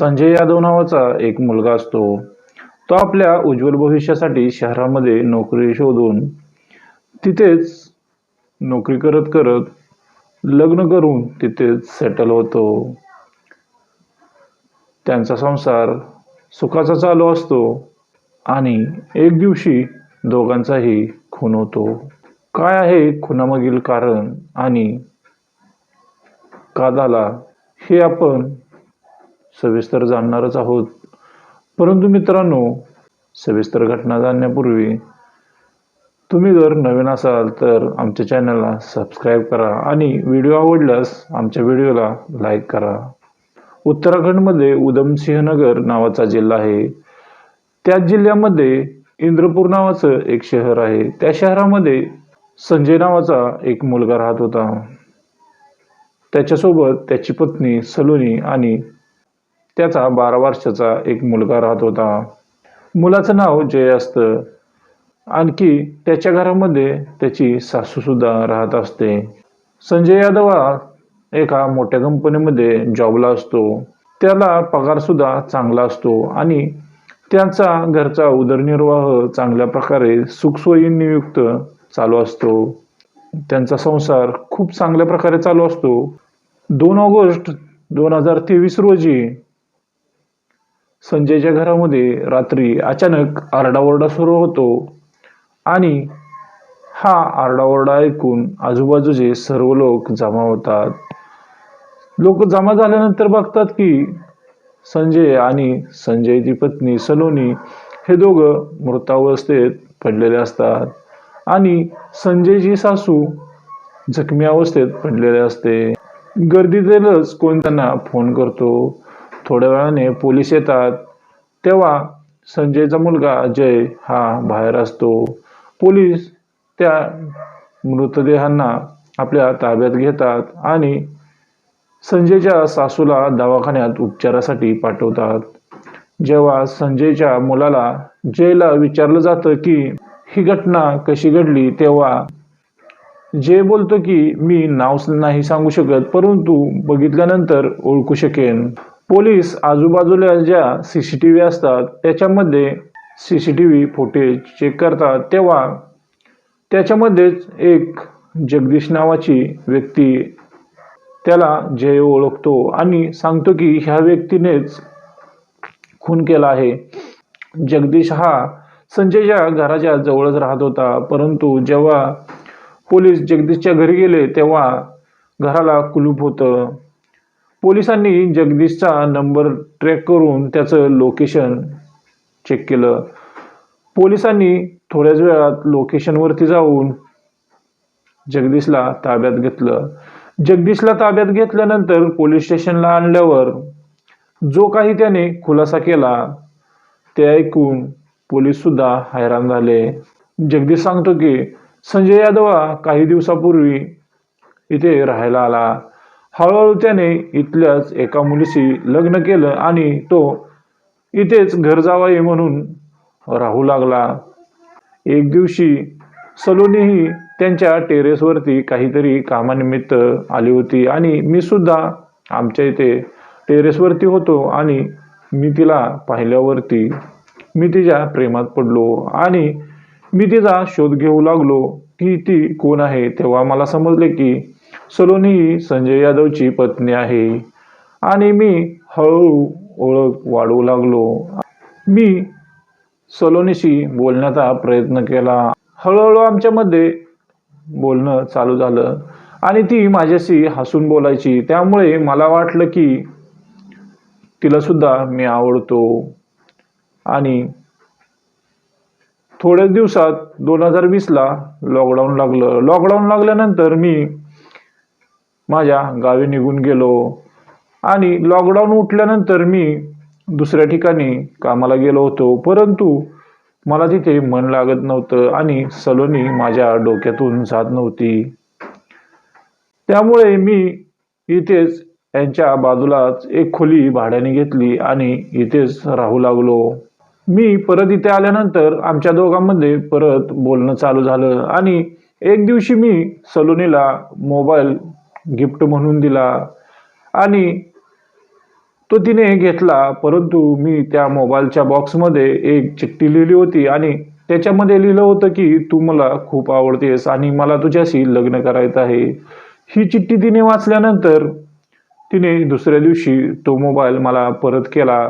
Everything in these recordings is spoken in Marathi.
संजय यादव नावाचा एक मुलगा असतो. तो आपल्या उज्ज्वल भविष्यासाठी शहरामध्ये नोकरी शोधून तिथेच नोकरी करत करत लग्न करून तिथेच सेटल होतो. त्यांचा संसार सुखाचा चालू असतो आणि एक दिवशी दोघांचाही खून होतो. काय आहे खुनामागील कारण आणि का झाला हे आपण सविस्तर जाणणारच आहोत. परंतु मित्रांनो सविस्तर घटना जाणण्यापूर्वी तुम्ही जर नवीन असाल तर आमच्या चॅनलला सबस्क्राईब करा आणि व्हिडिओ आवडल्यास आमच्या व्हिडिओला लाईक करा. उत्तराखंडमध्ये उधमसिंहनगर नावाचा जिल्हा आहे. त्याच जिल्ह्यामध्ये इंद्रपूर नावाचं एक शहर आहे. त्या शहरामध्ये संजय नावाचा एक मुलगा राहत होता. त्याच्यासोबत त्याची पत्नी सलोनी आणि त्याचा बारा वर्षाचा एक मुलगा राहत होता. मुलाचं नाव जय असतं. आणखी त्याच्या घरामध्ये त्याची सासू सुद्धा राहत असते. संजय यादव हा एका मोठ्या कंपनीमध्ये जॉबला असतो. त्याला पगार सुद्धा चांगला असतो आणि त्यांचा घरचा उदरनिर्वाह चांगल्या प्रकारे सुखसोयीनियुक्त चालू असतो. त्यांचा संसार खूप चांगल्या प्रकारे चालू असतो. दोन ऑगस्ट दोन हजार तेवीस रोजी संजयच्या घरामध्ये रात्री अचानक आरडाओरडा सुरू होतो आणि हा आरडाओरडा ऐकून आजूबाजूचे सर्व लोक जमा होतात. लोक जमा झाल्यानंतर बघतात की संजय आणि संजयची पत्नी सलोनी हे दोघं मृतावस्थेत पडलेले असतात आणि संजयची सासू जखमी अवस्थेत पडलेले असते. गर्दीतीलच कोण त्यांना फोन करतो? थोड्या वेळाने पोलीस येतात तेव्हा संजयचा मुलगा जय हा बाहेर असतो. पोलीस त्या मृतदेहांना आपल्या ताब्यात घेतात आणि संजयच्या सासूला दवाखान्यात उपचारासाठी पाठवतात. जेव्हा संजयच्या मुलाला जयला विचारलं जातं की ही घटना कशी घडली तेव्हा जे बोलतो की मी नाव नाही सांगू शकत परंतु बघितल्यानंतर ओळखू शकेन. पोलीस आजूबाजूला ज्या सी सी टी व्ही असतात त्याच्यामध्ये C C T V footage check करतात. तेव्हा त्याच्यामध्येच एक जगदीश नावाची व्यक्ती त्याला जय ओळखतो आणि सांगतो की ह्या व्यक्तीनेच खून केला आहे. जगदीश हा संजयच्या घराच्या जवळच राहत होता परंतु जेव्हा पोलीस जगदीशच्या घरी गेले तेव्हा घराला कुलूप होतं. पोलिसांनी जगदीशचा नंबर ट्रॅक करून त्याचं लोकेशन चेक केलं. पोलिसांनी थोड्याच वेळात लोकेशनवरती जाऊन जगदीशला ताब्यात घेतलं. जगदीशला ताब्यात घेतल्यानंतर पोलीस स्टेशनला आणल्यावर जो काही त्याने खुलासा केला ते ऐकून पोलीस सुद्धा हैराण झाले. जगदीश सांगतो की संजय यादव काही दिवसापूर्वी इथे राहायला आला. हळूहळू त्याने इथल्याच एका मुलीशी लग्न केलं आणि तो इथेच घर जावाई म्हणून राहू लागला. एक दिवशी सलोनीही त्यांच्या टेरेसवरती काहीतरी कामानिमित्त आली होती आणि मी सुद्धा आमच्या इथे टेरेसवरती होतो आणि मी तिला पाहिल्यावरती मी तिच्या प्रेमात पडलो आणि मी तिचा शोध घेऊ लागलो की ती कोण आहे तेव्हा मला समजले की सलोनी ही संजय यादवची पत्नी आहे. आणि मी हळूहळू ओळख वाढवू लागलो. मी सलोनीशी बोलण्याचा प्रयत्न केला. हळूहळू आमच्यामध्ये बोलणं चालू झालं. आणि ती माझ्याशी हसून बोलायची. त्यामुळे मला वाटलं की तिला सुद्धा मी आवडतो. आणि थोड्याच दिवसात दोन हजार वीसला लॉकडाऊन लागलं. लॉकडाऊन लागल्यानंतर मी माझ्या गावी निघून गेलो. आणि लॉकडाऊन उठल्यानंतर मी दुसऱ्या ठिकाणी कामाला गेलो होतो. परंतु मला तिथे मन लागत नव्हतं आणि सलोनी माझ्या डोक्यातून जात नव्हती. त्यामुळे मी इथेच यांच्या बाजूलाच एक खोली भाड्याने घेतली आणि इथेच राहू लागलो. मी परत इथे आल्यानंतर आमच्या दोघांमध्ये परत बोलणं चालू झालं आणि एक दिवशी मी सलोनीला मोबाईल गिफ्ट म्हणून दिला. आणि तो तिने घेतला परंतु मी त्या मोबाईलच्या बॉक्समध्ये एक चिठ्ठी लिहिली होती आणि त्याच्यामध्ये लिहिलं होतं की तू मला खूप आवडतेस आणि मला तुझ्याशी लग्न करायचं आहे. ही चिठ्ठी तिने वाचल्यानंतर तिने दुसऱ्या दिवशी तो मोबाईल मला परत केला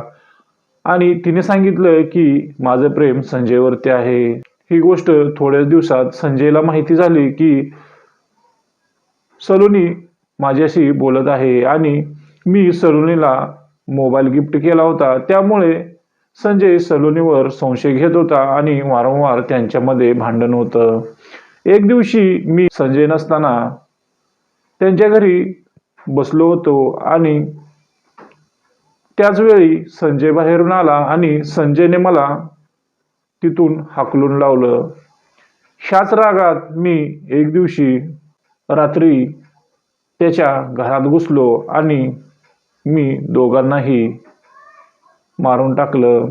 आणि तिने सांगितलं की माझं प्रेम संजयवरती आहे. ही गोष्ट थोड्याच दिवसात संजयला माहिती झाली की सलोनी माझ्याशी बोलत आहे आणि मी सलोनीला मोबाईल गिफ्ट केला होता. त्यामुळे संजय सलोनीवर संशय घेत होता आणि वारंवार त्यांच्यामध्ये भांडण होतं. एक दिवशी मी संजय नसताना त्यांच्या घरी बसलो होतो आणि त्याचवेळी संजय बाहेरून आला आणि संजयने मला तिथून हाकलून लावलं. ह्याच रागात मी एक दिवशी रात्री त्याच्या घरात घुसलो आणि मी दोघांनाही मारून टाकलं.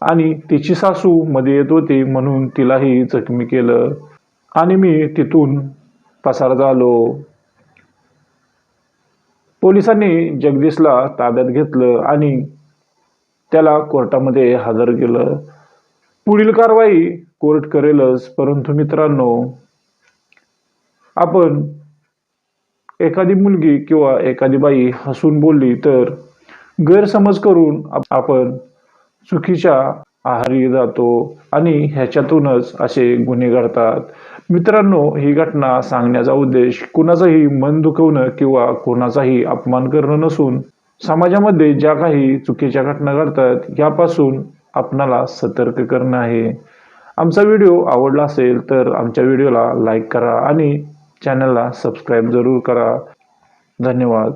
आणि तिची सासू मध्ये येत होती म्हणून तिलाही जखमी केलं. आणि मी तिथून पसार झालो. पोलिसांनी जगदीशला ताब्यात घेतलं आणि त्याला कोर्टामध्ये हजर केलं. पुढील कारवाई कोर्ट करेलच परंतु मित्रांनो आपण एखादी मुलगी किंवा एखादी बाई हसून बोलली तर गैरसमज करून आपण चुकीच्या आहारी जातो आणि ह्याच्यातूनच असे गुन्हे घडतात. मित्रांनो ही घटना सांगण्याचा उद्देश कुणाचंही मन दुखवणं किंवा कोणाचाही अपमान करणं नसून समाजामध्ये ज्या काही चुकीच्या घटना घडतात यापासून आपणाला सतर्क करणं आहे. आमचा व्हिडिओ आवडला असेल तर आमच्या व्हिडिओला लाईक करा आणि चॅनलला सबस्क्राईब जरूर करा. धन्यवाद.